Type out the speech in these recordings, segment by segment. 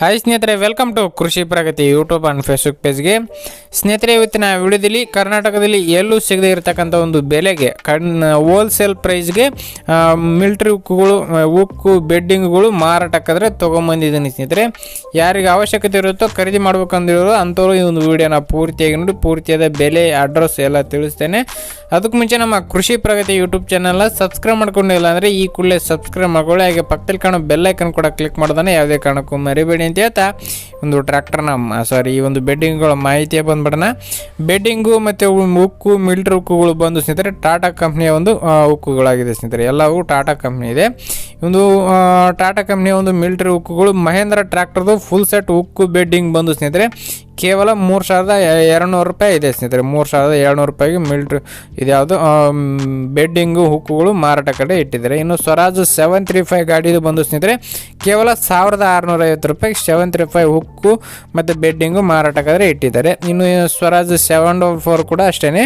Hi ಸ್ನೇಹಿತರೆ welcome to Krishi Pragati YouTube and Facebook ಪೇಜ್ಗೆ ಸ್ನೇಹಿತರೆ, ಇವತ್ತಿನ ವಿಡಿಯೋದಲ್ಲಿ ಕರ್ನಾಟಕದಲ್ಲಿ ಎಲ್ಲೂ ಸಿಗದೇ ಇರತಕ್ಕಂಥ ಒಂದು ಬೆಲೆಗೆ, ಕಣ್ ಹೋಲ್ಸೇಲ್ ಪ್ರೈಸ್ಗೆ ಮಿಲ್ಟ್ರಿ ಉಕ್ಕುಗಳು ಉಕ್ಕು ಬೆಡ್ಡಿಂಗ್ಗಳು ಮಾರಾಟಕ್ಕಾದ್ರೆ ತೊಗೊಂಬಂದಿದ್ದೀನಿ ಸ್ನೇಹಿತರೆ. ಯಾರಿಗೆ ಅವಶ್ಯಕತೆ ಇರುತ್ತೋ ಖರೀದಿ ಮಾಡ್ಬೇಕಂದಿರೋ ಅಂಥವ್ರು ಈ ಒಂದು ವಿಡಿಯೋನ ಪೂರ್ತಿಯಾಗಿ ನೋಡಿ, ಪೂರ್ತಿಯಾದ ಬೆಲೆ ಅಡ್ರೆಸ್ ಎಲ್ಲ ತಿಳಿಸ್ತೇನೆ. ಅದಕ್ಕೆ ಮುಂಚೆ ನಮ್ಮ ಕೃಷಿ ಪ್ರಗತಿ ಯೂಟ್ಯೂಬ್ ಚಾನಲ್ನ ಸಬ್ಸ್ಕ್ರೈಬ್ ಮಾಡ್ಕೊಂಡಿಲ್ಲ ಅಂದರೆ ಈ ಕೂಡಲೇ ಸಬ್ಸ್ಕ್ರೈಬ್ ಮಾಡ್ಕೊಳ್ಳಿ. ಹಾಗೆ ಪಕ್ಕದಲ್ಲಿ ಕಾಣೋ ಬೆಲ್ಲೈಕನ್ ಕೂಡ ಕ್ಲಿಕ್ ಮಾಡ್ದಾನೆ ಯಾವುದೇ ಕಾರಣಕ್ಕೂ ಮರಿಬೇಡಿ. ಅಂತ ಹೇಳ್ತಾ, ಒಂದು ಟ್ರ್ಯಾಕ್ಟರ್ನ ಸಾರಿ ಈ ಒಂದು ಬೆಡ್ಡಿಂಗ್ಗಳ ಮಾಹಿತಿ ಬಂದ್ಬಿಡೋಣ. ಬೆಡ್ಡಿಂಗು ಮತ್ತು ಉಕ್ಕು ಮಿಲ್ಟ್ರಿ ಉಕ್ಕುಗಳು ಬಂದು ಸ್ನೇಹಿತರೆ ಟಾಟಾ ಕಂಪ್ನಿಯ ಒಂದು ಉಕ್ಕುಗಳಾಗಿದೆ ಸ್ನೇಹಿತರೆ. ಎಲ್ಲವೂ ಟಾಟಾ ಕಂಪ್ನಿ ಇದೆ. ಒಂದು ಟಾಟಾ ಕಂಪ್ನಿಯ ಒಂದು ಮಿಲ್ಟ್ರಿ ಉಕ್ಕುಗಳು ಮಹೇಂದ್ರ ಟ್ರ್ಯಾಕ್ಟರ್ದು ಫುಲ್ ಸೆಟ್ ಉಕ್ಕು ಬೆಡ್ಡಿಂಗ್ ಬಂದು ಸ್ನೇಹಿತರೆ ಕೇವಲ ಮೂರು ಸಾವಿರದ ಎರಡುನೂರು ರೂಪಾಯಿ ಇದೆ ಸ್ನೇಹಿತರೆ. ಮೂರು ಸಾವಿರದ ಏಳ್ನೂರು ರೂಪಾಯಿಗೆ ಮಿಲ್ಟ್ರಿ ಇದ್ಯಾವುದು ಬೆಡ್ಡಿಂಗು ಹುಕ್ಕುಗಳು ಮಾರಾಟ ಕಡೆ ಇಟ್ಟಿದ್ದಾರೆ. ಇನ್ನು ಸ್ವರಾಜ್ ಸೆವೆನ್ ತ್ರೀ ಫೈವ್ ಗಾಡಿದು ಬಂದು ಸ್ನೇಹಿತರೆ, ಕೇವಲ ಸಾವಿರದ ಆರುನೂರ ಐವತ್ತು ರೂಪಾಯಿ ಸೆವೆನ್ ತ್ರೀ ಫೈವ್ ಹುಕ್ಕು ಮತ್ತು ಬೆಡ್ಡಿಂಗು ಮಾರಾಟಕ್ಕಾದರೆ ಇಟ್ಟಿದ್ದಾರೆ. ಇನ್ನು ಸ್ವರಾಜ್ ಸೆವೆನ್ ಡಬಲ್ ಫೋರ್ ಕೂಡ ಅಷ್ಟೇ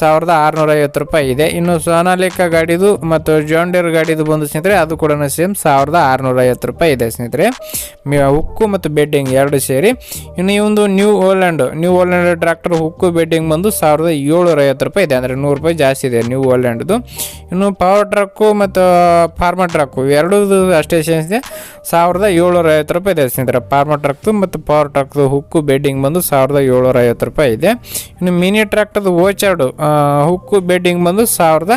ಸಾವಿರದ ಆರುನೂರ ಐವತ್ತು ರೂಪಾಯಿ ಇದೆ. ಇನ್ನು ಸೋನಾಲಿಕಾ ಗಾಡಿದು ಮತ್ತು ಜೋಂಡಿಯರ್ ಗಾಡಿದು ಬಂದು ಸ್ನೇಹಿತರೆ, ಅದು ಕೂಡ ಸೇಮ್ ಸಾವಿರದ ಆರುನೂರ ಐವತ್ತು ರೂಪಾಯಿ ಇದೆ ಸ್ನೇಹಿತರೆ. ಹುಕ್ಕು ಮತ್ತು ಬೆಡ್ಡಿಂಗ್ ಎರಡು ಸೇರಿ. ಇನ್ನು ಈ ಒಂದು New Holland New Holland tractor hook bedding ಬಂದು ಸಾವಿರದ ಏಳ್ನೂರ ಐವತ್ತು ರೂಪಾಯಿ ಇದೆ. ಅಂದರೆ ನೂರು ರೂಪಾಯಿ ಜಾಸ್ತಿ ಇದೆ ನ್ಯೂ ಓಲ್ಯಾಂಡ್ದು ಇನ್ನು ಪವರ್ ಟ್ರಕ್ಕು ಮತ್ತು ಫಾರ್ಮರ್ ಟ್ರಕ್ಕು ಎರಡೂ ಅಷ್ಟೇ ಇದೆ. ಸಾವಿರದ ಏಳ್ನೂರ ಐವತ್ತು ರೂಪಾಯಿ ಇದೆ ಸ್ನೇಹಿತರೆ. ಫಾರ್ಮರ್ ಟ್ರಕ್ದು ಮತ್ತು ಪವರ್ ಟ್ರಕ್ದು ಹುಕ್ಕು ಬೆಡ್ಡಿಂಗ್ ಬಂದು ಸಾವಿರದ ಏಳ್ನೂರ ಐವತ್ತು ರೂಪಾಯಿ ಇದೆ. ಇನ್ನು ಮಿನಿ ಟ್ರ್ಯಾಕ್ಟರ್ದು ಓಚಾರ್ಡು ಹುಕ್ಕು ಬೆಡ್ಡಿಂಗ್ ಬಂದು ಸಾವಿರದ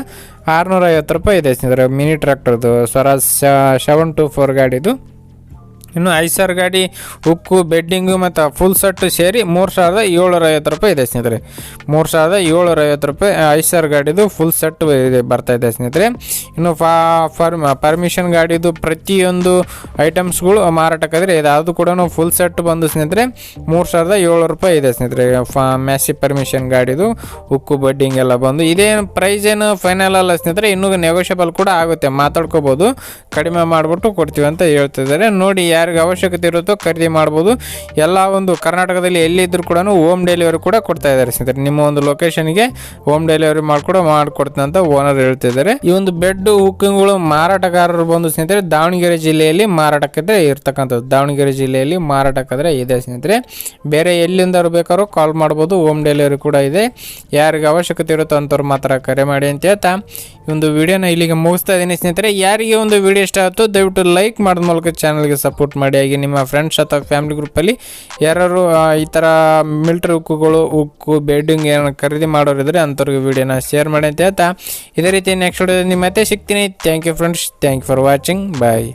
ಆರುನೂರ ಐವತ್ತು ರೂಪಾಯಿ ಇದೆ ಸ್ನೇಹಿತರೆ. ಮಿನಿ ಟ್ರ್ಯಾಕ್ಟರ್ದು ಸ್ವರಾಜ್ ಸೆವೆನ್ ಟು ಫೋರ್ ಗಾಡಿದು. ಇನ್ನು ಐಸರ್ ಗಾಡಿ, ಉಕ್ಕು ಬೆಡ್ಡಿಂಗು ಮತ್ತು ಫುಲ್ ಸೆಟ್ ಸೇರಿ ಮೂರು ಸಾವಿರದ ಏಳ್ನೂರ ಐವತ್ತು ರೂಪಾಯಿ ಇದೆ ಸ್ನೇಹಿತರೆ. ಮೂರು ಸಾವಿರದ ಏಳ್ನೂರ ಐವತ್ತು ರೂಪಾಯಿ ಐಸರ್ ಗಾಡಿದು ಫುಲ್ ಸೆಟ್ ಇದೆ, ಬರ್ತಾ ಇದೆ ಸ್ನೇಹಿತರೆ. ಇನ್ನು ಫಾ ಫರ್ಮ್ ಪರ್ಮಿಷನ್ ಗಾಡಿದು ಪ್ರತಿಯೊಂದು ಐಟಮ್ಸ್ಗಳು ಮಾರಾಟಕ್ಕಾದರೆ ಅದು ಕೂಡ ಫುಲ್ ಸೆಟ್ ಬಂದು ಸ್ನೇಹಿತರೆ, ಮೂರು ಸಾವಿರದ ಏಳ್ನೂರು ರೂಪಾಯಿ ಇದೆ ಸ್ನೇಹಿತರೆ. ಫಾ ಮ್ಯಾಸಿ ಪರ್ಮಿಷನ್ ಗಾಡಿದು ಉಕ್ಕು ಬಡ್ಡಿಂಗ್ ಎಲ್ಲ ಬಂದು. ಇದೇನು ಪ್ರೈಸ್ ಏನು ಫೈನಲ್ ಅಲ್ಲ ಸ್ನೇಹಿತರೆ, ಇನ್ನೂ ನೆಗೋಷಿಯಬಲ್ ಕೂಡ ಆಗುತ್ತೆ. ಮಾತಾಡ್ಕೋಬೋದು. ಕಡಿಮೆ ಮಾಡಿಬಿಟ್ಟು ಕೊಡ್ತೀವಿ ಅಂತ ಹೇಳ್ತಿದ್ದಾರೆ. ನೋಡಿ ಯಾರಿಗೆ ಅವಶ್ಯಕತೆ ಇರುತ್ತೋ ಖರೀದಿ ಮಾಡ್ಬೋದು. ಎಲ್ಲ ಒಂದು ಕರ್ನಾಟಕದಲ್ಲಿ ಎಲ್ಲಿದ್ದರೂ ಕೂಡ ಹೋಮ್ ಡೆಲಿವರಿ ಕೂಡ ಕೊಡ್ತಾ ಇದ್ದಾರೆ ಸ್ನೇಹಿತರೆ. ನಿಮ್ಮ ಒಂದು ಲೊಕೇಶನ್ಗೆ ಹೋಮ್ ಡೆಲಿವರಿ ಮಾಡಿ ಮಾಡ್ಕೊಡ ಮಾಡಿಕೊಡ್ತೀನಿ ಅಂತ ಓನರ್ ಹೇಳ್ತಿದ್ದಾರೆ ಈ ಒಂದು ಬೆಡ್ ಹುಕ್ಕಿಂಗ್ಗಳು ಮಾರಾಟಗಾರರು ಬಂದು ಸ್ನೇಹಿತರೆ, ದಾವಣಗೆರೆ ಜಿಲ್ಲೆಯಲ್ಲಿ ಮಾರಾಟಕ್ಕಿದ್ರೆ ಇರ್ತಕ್ಕಂಥದ್ದು. ದಾವಣಗೆರೆ ಜಿಲ್ಲೆಯಲ್ಲಿ ಮಾರಾಟಕ್ಕಾದ್ರೆ ಇದೆ ಸ್ನೇಹಿತರೆ. ಬೇರೆ ಎಲ್ಲಿಂದ ಬೇಕಾದ್ರೂ ಕಾಲ್ ಮಾಡ್ಬೋದು. ಹೋಮ್ ಡೆಲಿವರಿ ಕೂಡ ಇದೆ. ಯಾರಿಗೆ ಅವಶ್ಯಕತೆ ಇರುತ್ತೋ ಅಂಥವ್ರು ಮಾತ್ರ ಕರೆ ಮಾಡಿ ಅಂತ ಹೇಳ್ತಾ ಈ ಒಂದು ವಿಡಿಯೋನ ಇಲ್ಲಿಗೆ ಮುಗಿಸ್ತಾ ಇದ್ದೀನಿ ಸ್ನೇಹಿತರೆ. ಯಾರಿಗೆ ಒಂದು ವಿಡಿಯೋ ಇಷ್ಟ ಆಯ್ತು ದಯವಿಟ್ಟು ಲೈಕ್ ಮಾಡಿದ ಮೂಲಕ ಚಾನಲ್ಗೆ ಸಪೋರ್ಟ್ ಮಾಡಿ, ಹಾಗೆ ನಿಮ್ಮ ಫ್ರೆಂಡ್ಸ್ ಅಥವಾ ಫ್ಯಾಮಿಲಿ ಗ್ರೂಪಲ್ಲಿ ಯಾರು ಈ ಥರ ಮಿಲ್ಟ್ರಿ ಉಕ್ಕುಗಳು, ಉಕ್ಕು ಬೆಡ್ಡಿಂಗ್ ಏನೋ ಖರೀದಿ ಮಾಡೋರಿದ್ರೆ ಅಂಥವ್ರಿಗೆ ವೀಡಿಯೋನ ಶೇರ್ ಮಾಡಿ ಅಂತ ಹೇಳ್ತಾ. ಇದೇ ರೀತಿ ನೆಕ್ಸ್ಟ್ ವಿಡಿಯೋದಲ್ಲಿ ಮತ್ತೆ ಸಿಗ್ತೀನಿ. Thank you friends thank you for watching bye